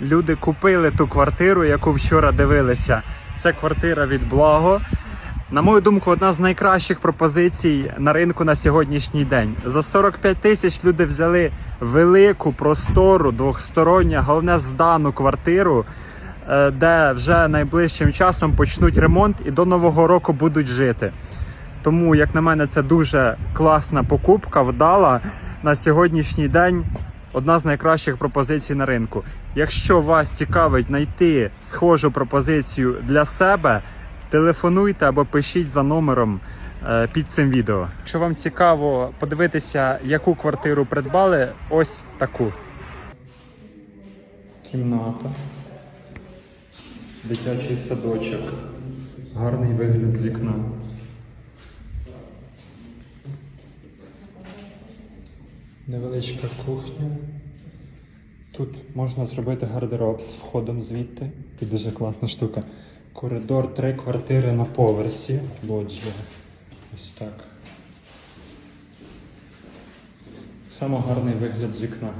Люди купили ту квартиру, яку вчора дивилися. Це квартира від Благо. На мою думку, одна з найкращих пропозицій на ринку на сьогоднішній день. За 45 тисяч люди взяли велику, простору, двохсторонню, головне здану квартиру, е, де вже найближчим часом почнуть ремонт і до нового року будуть жити. Тому, як на мене, це дуже класна покупка, вдала на сьогоднішній день. Одна з найкращих пропозицій на ринку. Якщо вас цікавить знайти схожу пропозицію для себе, телефонуйте або пишіть за номером е, під цим відео. Якщо вам цікаво подивитися, яку квартиру придбали, ось таку. Кімната. Дитячий садочок. Гарний вигляд з вікна. Невеличка кухня. Тут можна зробити гардероб з входом звідти. І дуже класна штука. Коридор, три квартири на поверсі. Лоджія. Ось так. Само гарний вигляд з вікна.